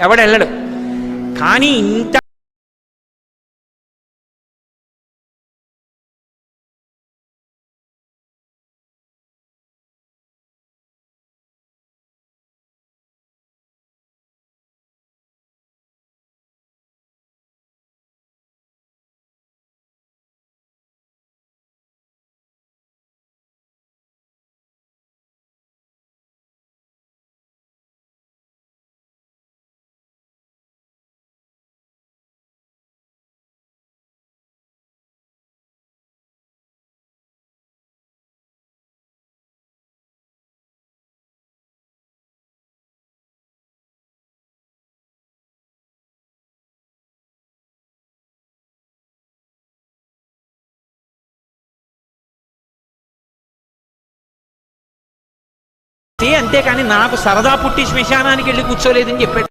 ఎవడెళ్ళడు. కానీ ఇంత అంతేకాని నాకు సరదా పుట్టి శ్మశానానికి వెళ్ళి కూర్చోలేదని చెప్పాడు.